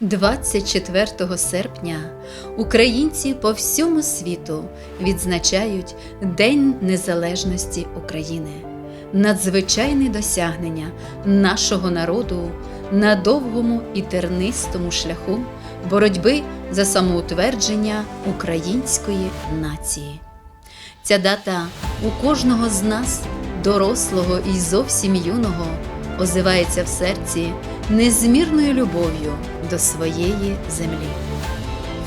24 серпня українці по всьому світу відзначають День Незалежності України, надзвичайне досягнення нашого народу на довгому і тернистому шляху боротьби за самоутвердження української нації. Ця дата у кожного з нас, дорослого і зовсім юного, озивається в серці незмірною любов'ю до своєї землі.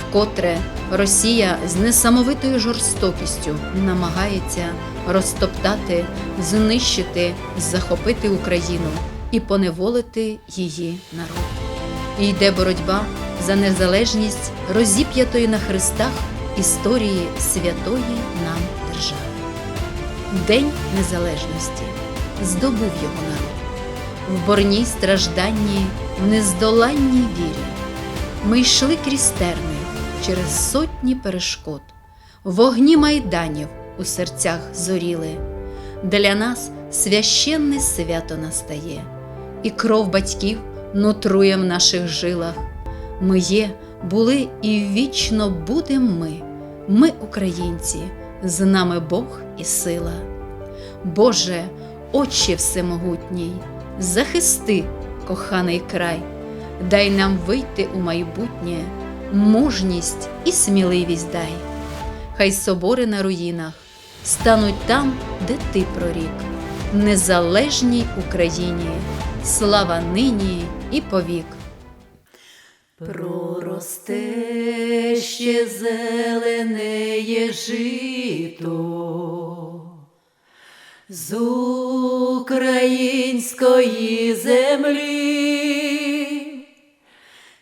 Вкотре Росія з несамовитою жорстокістю намагається розтоптати, знищити, захопити Україну і поневолити її народ. І йде боротьба за незалежність розіп'ятої на хрестах історії святої нам держави. День Незалежності здобув його народ в борній стражданні, в нездоланній вірі. Ми йшли крізь терни через сотні перешкод, вогні майданів у серцях зоріли. Для нас священне свято настає, і кров батьків нутрує в наших жилах. Ми є, були і вічно будем ми, ми, українці, з нами Бог і сила. Боже, Отче Всемогутній, захисти коханий край, дай нам вийти у майбутнє, мужність і сміливість дай. Хай собори на руїнах стануть там, де ти прорік, незалежній Україні, слава нині і повік. Проросте ще зеленеє жито з української землі,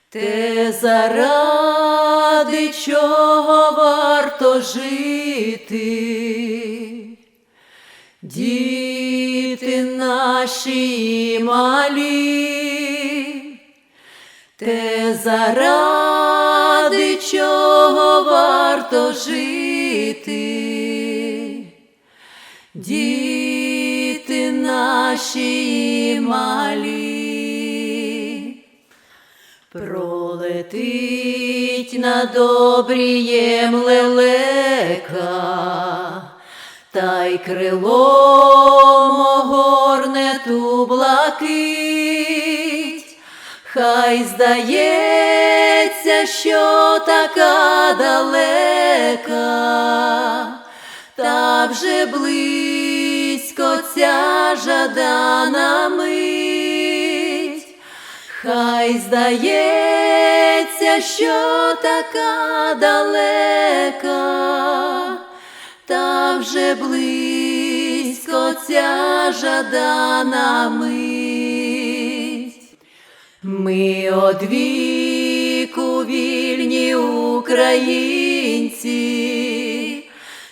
те заради чого варто жити, діти наші малі, те заради чого варто жити. Наші малі, пролетить над обрієм лелека, та й крилом огорне ту блакить, хай здається, що така далека та вже близько ця жадана мить, хай здається, що така далека, та вже близько ця жадана мить. Ми одвіку вільні українці.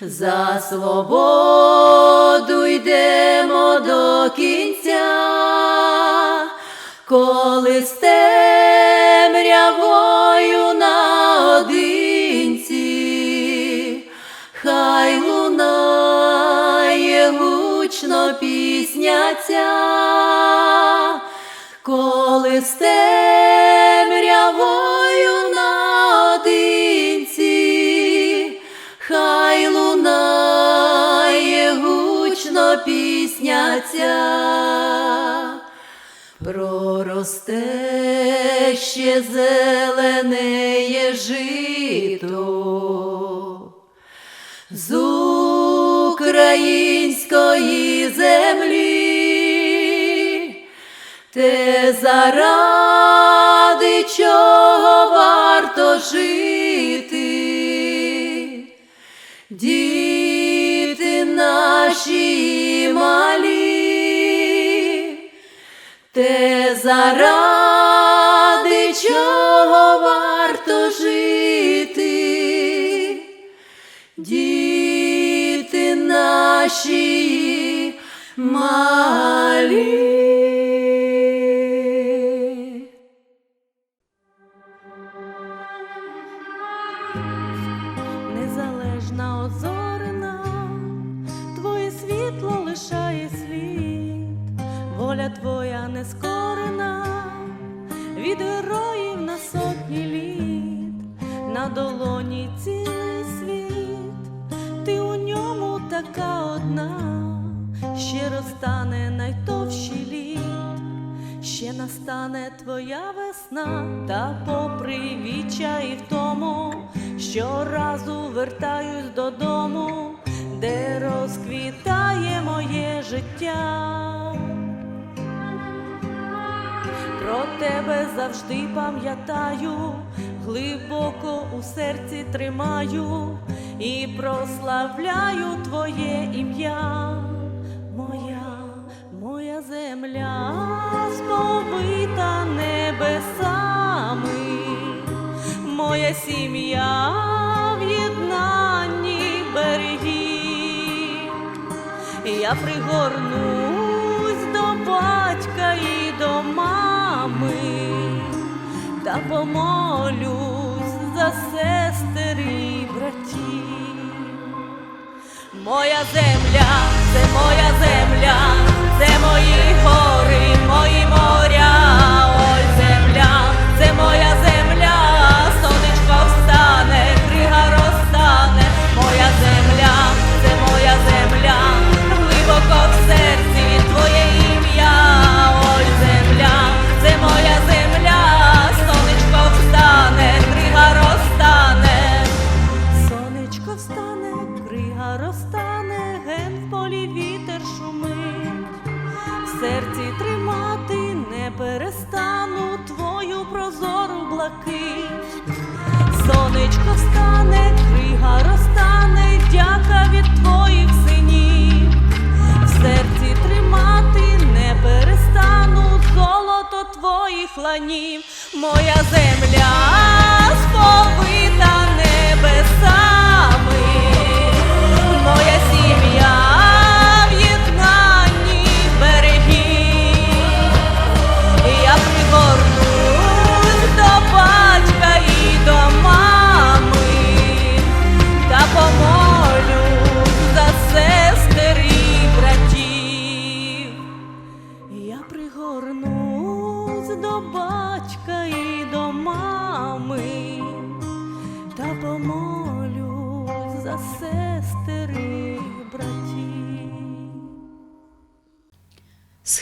За свободу йдемо до кінця, коли з темрявою наодинці, хай лунає гучно пісня коли з пісня проросте ще зеленеє жито. З української землі, те заради чого варто жити. Наші малі, те заради чого варто жити, діти наші малі. доля твоя нескорена, від героїв на сотні літ, на долоні цілий світ, ти у ньому така одна, ще розтане найтовші літ, ще настане твоя весна, та попри віча і втому, щоразу вертаюсь додому, де розквітає моє життя. Про тебе завжди пам'ятаю, глибоко у серці тримаю і прославляю твоє ім'я, моя, моя земля сповита небесами, моя сім'я в єднанні берегів. Я пригорнусь та помолюсь за сестер і братів. Моя земля, це моя блакить. Сонечко встане, крига розтане, дяка від твоїх синів. В серці тримати не перестану золото твоїх ланів, моя земля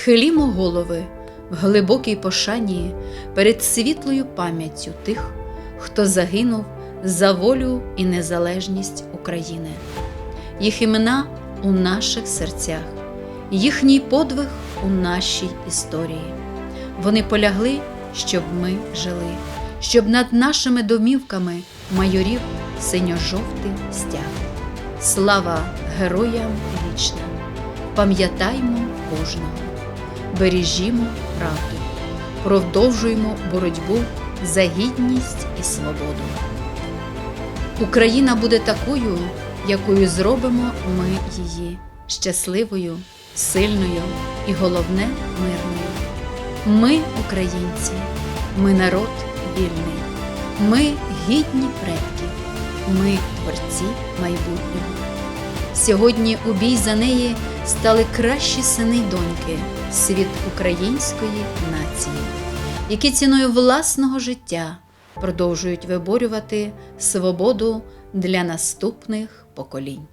Схилімо голови в глибокій пошані перед світлою пам'яттю тих, хто загинув за волю і незалежність України. Їх імена у наших серцях, їхній подвиг у нашій історії. Вони полягли, щоб ми жили, щоб над нашими домівками майорів синьо-жовтий стяг. Слава героям вічна! Пам'ятаймо кожного, бережімо правду, продовжуємо боротьбу за гідність і свободу. Україна буде такою, якою зробимо ми її щасливою, сильною і головне мирною. Ми українці, ми народ вільний, ми гідні предків, ми творці майбутнього. Сьогодні у бій за неї стали кращі сини й доньки світ української нації, які ціною власного життя продовжують виборювати свободу для наступних поколінь.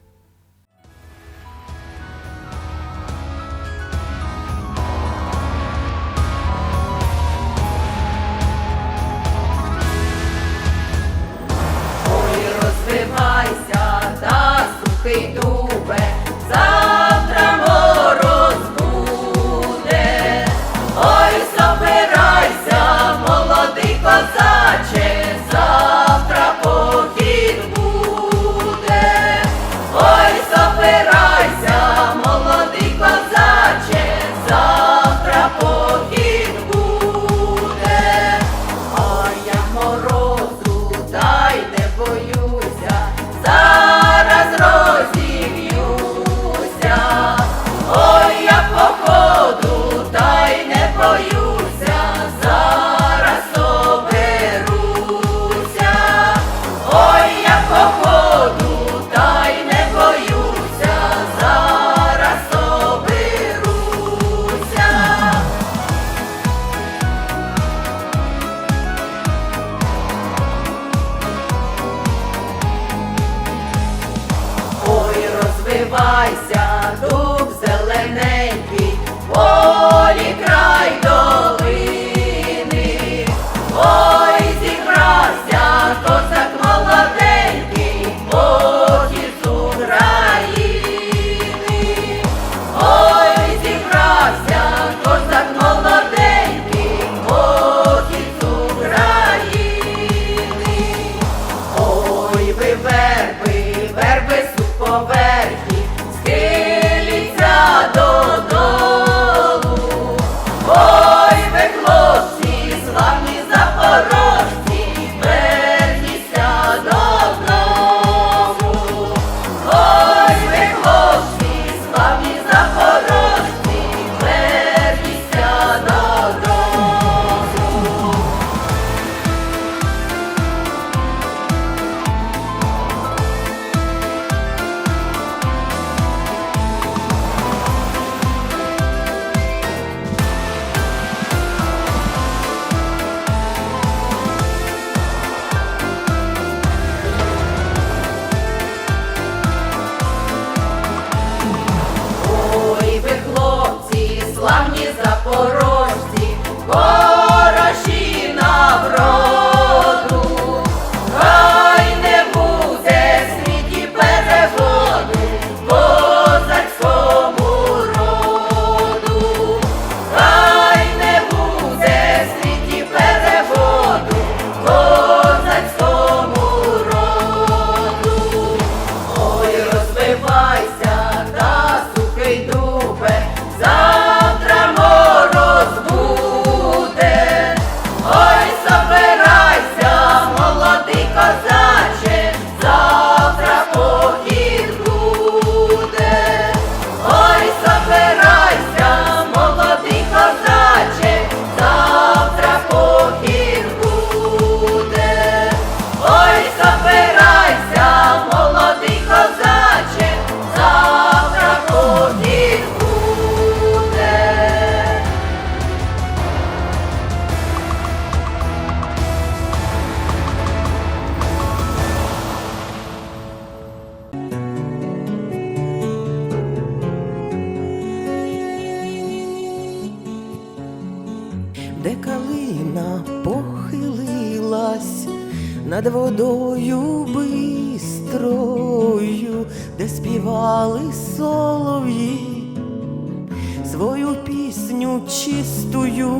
Свою пісню чистую,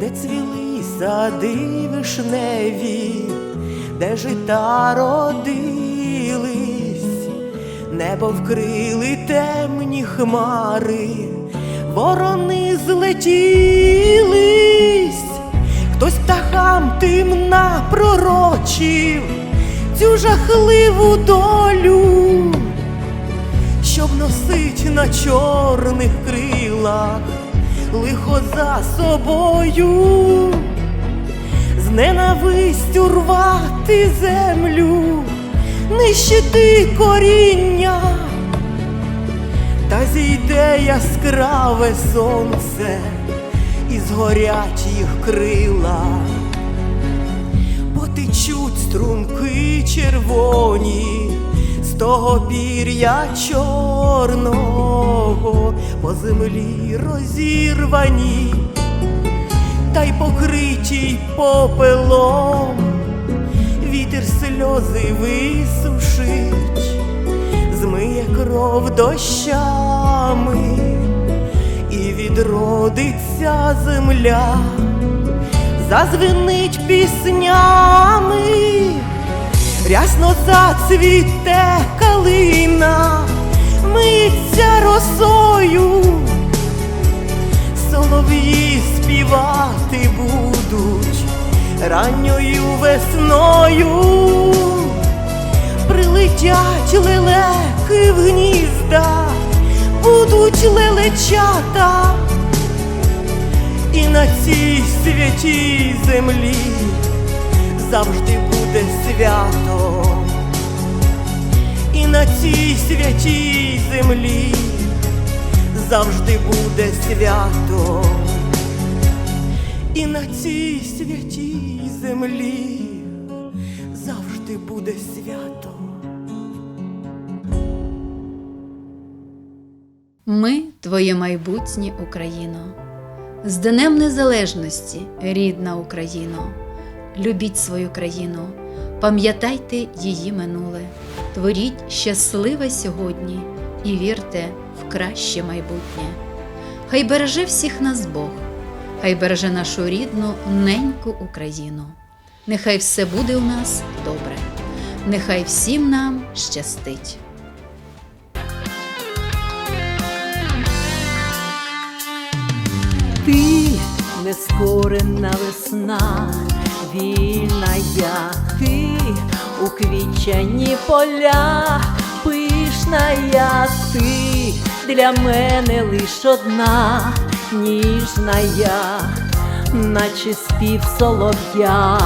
де цвіли сади вишневі, де жита родились, небо вкрили темні хмари, ворони злетілись, хтось птахам тим напророчив цю жахливу долю, щоб носить на чорних крилах лихо за собою, з ненавистю рвати землю, нищити коріння, та зійде яскраве сонце і згорять їх крила, потечуть струмки червоні того пір'я чорного по землі розірвані, та й покриті попелом, вітер сльози висушить, змиє кров дощами і відродиться земля, зазвенить піснями, рясно зацвіте калина, миться росою, солов'ї співати будуть ранньою весною. Прилетять лелеки в гнізда, будуть лелечата, і на цій святій землі завжди буде свято, і на цій святій землі завжди буде свято, і на цій святій землі завжди буде свято. Ми твоє майбутнє Україно. З Днем Незалежності, рідна Україно любіть свою країну, пам'ятайте її минуле, творіть щасливе сьогодні і вірте в краще майбутнє. Хай береже всіх нас Бог, хай береже нашу рідну неньку Україну. Нехай все буде у нас добре, нехай всім нам щастить. Ти нескорена весна вільна я, ти у квітчані поля, пишна я ти для мене лиш одна, ніжна я, наче спів солов'я.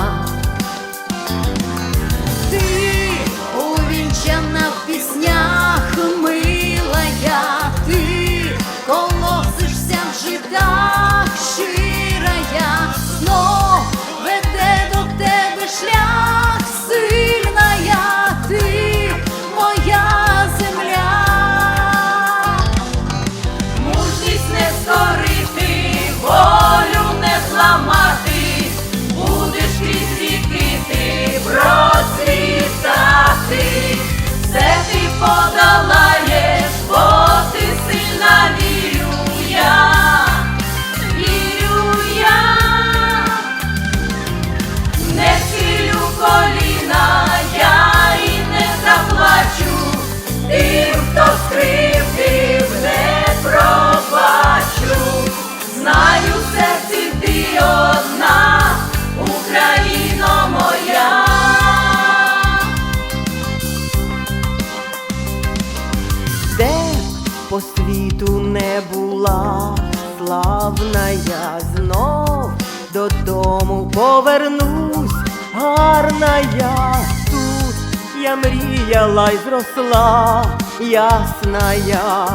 додому повернусь, гарна я тут я мріяла й зросла, ясна я,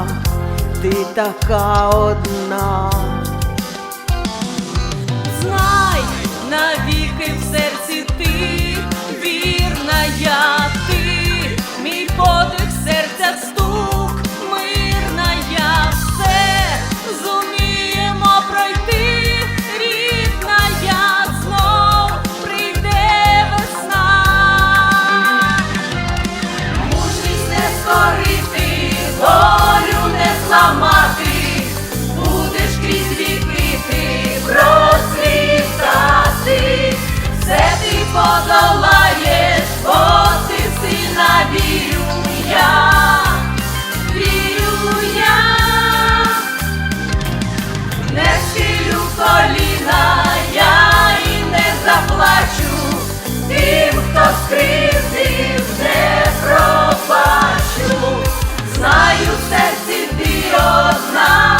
ти така одна. Знай навіть. 나